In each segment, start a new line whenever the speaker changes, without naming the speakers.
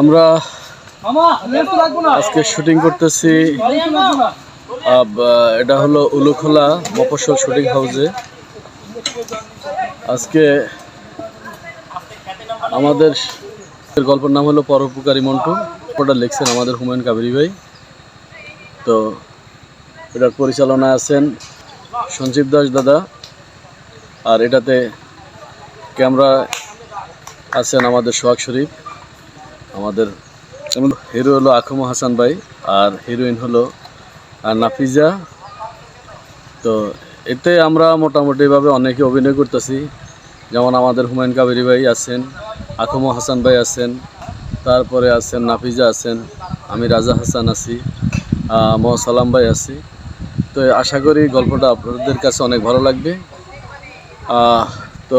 আমরা আজকে শুটিং করতেছি। এটা হলো উলুখোলা মফস্বল শুটিং হাউসে আজকে আমাদের গল্পের নাম হলো পরোপকারী মন্টু। ওটা লিখছেন আমাদের হুমায়ুন কাবেরি ভাই। তো এটার পরিচালনায় আছেন সঞ্জীব দাস দাদা। আর এটাতে ক্যামেরা আছেন আমাদের সোহাগ শরীফ। আমাদের হিরো হলো আখম হাসান ভাই আর হিরোইন হলো নাফিজা। তো এতে আমরা মোটামুটিভাবে অনেকে অভিনয় করতেছি। যেমন আমাদের হুমায়ুন কাবেরি ভাই আছেন আখম হাসান ভাই আছেন তারপরে আছেন নাফিজা আছেন আমি রাজা হাসান আছি আহ, মোহাম্মদ সালাম ভাই আছি। তো আশা করি গল্পটা আপনাদের কাছে অনেক ভালো লাগবে। তো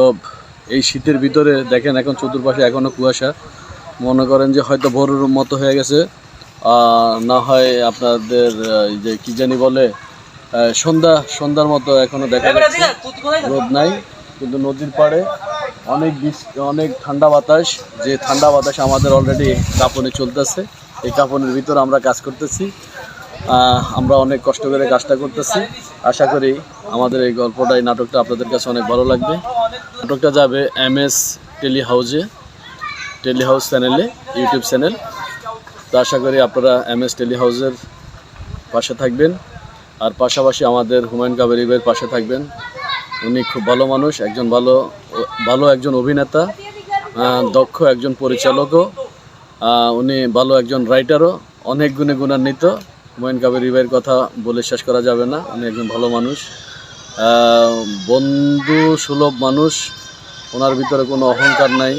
এই শীতের ভিতরে দেখেন এখন চতুর্পাশে এখনও কুয়াশা। মনে করেন যে হয়তো ভোরের মতো হয়ে গেছে না হয় আপনাদের এই যে কি জানি বলে সন্ধ্যা সন্ধ্যার মতো এখনও দেখা যাচ্ছে। রোদ নাই কিন্তু নদীর পাড়ে অনেক অনেক ঠান্ডা বাতাস যে ঠান্ডা বাতাস আমাদের অলরেডি কাঁপনে চলতেছে। এই কাঁপনের ভিতর আমরা কাজ করতেছি। আমরা অনেক কষ্ট করে কাজটা করতেছি। আশা করি আমাদের এই গল্পটা এই নাটকটা আপনাদের কাছে অনেক ভালো লাগবে। নাটকটা যাবে এম এস টেলি হাউজে। টেলি হাউস চ্যানেলে ইউটিউব চ্যানেল তো আশা করি আপনারা এম এস টেলি হাউসের পাশে থাকবেন। আর পাশাপাশি আমাদের হুমায়ুন কাবেরি ভাইয়ের পাশে থাকবেন। উনি খুব ভালো মানুষ, একজন ভালো ভালো একজন অভিনেতা দক্ষ একজন পরিচালকও। উনি ভালো একজন রাইটারও অনেক গুণে গুণান্বিত। হুমায়ুন কাবেরিবের কথা বলে শেষ করা যাবে না, উনি একজন ভালো মানুষ। বন্ধু সুলভ মানুষ, ওনার ভিতরে কোনো অহংকার নাই।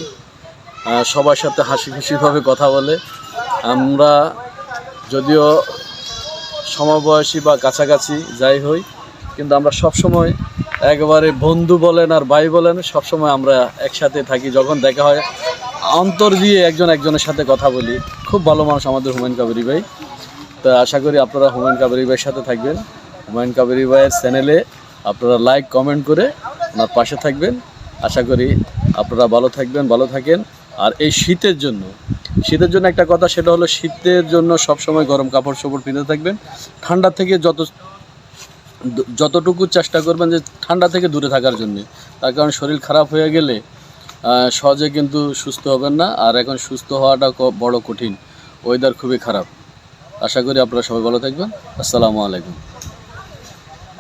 সবার সাথে হাসি খুশিভাবে কথা বলে। আমরা যদিও সমবয়সী বা কাছাকাছি, যাই হই কিন্তু আমরা সব সময় একেবারে বন্ধু বলেন আর ভাই বলেন সব সময় আমরা একসাথে থাকি। যখন দেখা হয়, অন্তর দিয়ে একজন একজনের সাথে কথা বলি। খুব ভালো মানুষ আমাদের হুমায়ুন কাবেরি ভাই। তো আশা করি আপনারা হুমায়ুন কাবেরি ভাইয়ের সাথে থাকবেন। হুমায়ুন কাবেরি ভাইয়ের চ্যানেলে আপনারা লাইক কমেন্ট করে ওনার পাশে থাকবেন। আশা করি আপনারা ভালো থাকবেন, ভালো থাকেন। আর এই শীতের জন্য শীতের জন্য একটা কথা সেটা হলো শীতের জন্য সবসময় গরম কাপড় চোপড় পিঁধে থাকবেন। ঠান্ডা থেকে যত, যতটুকু চেষ্টা করবেন যে ঠান্ডা থেকে দূরে থাকার জন্য। তার কারণ শরীর খারাপ হয়ে গেলে সহজে কিন্তু সুস্থ হবেন না, আর এখন সুস্থ হওয়াটা বড় কঠিন। ওয়েদার খুবই খারাপ। আশা করি আপনারা সবাই ভালো থাকবেন। আসসালামু আলাইকুম।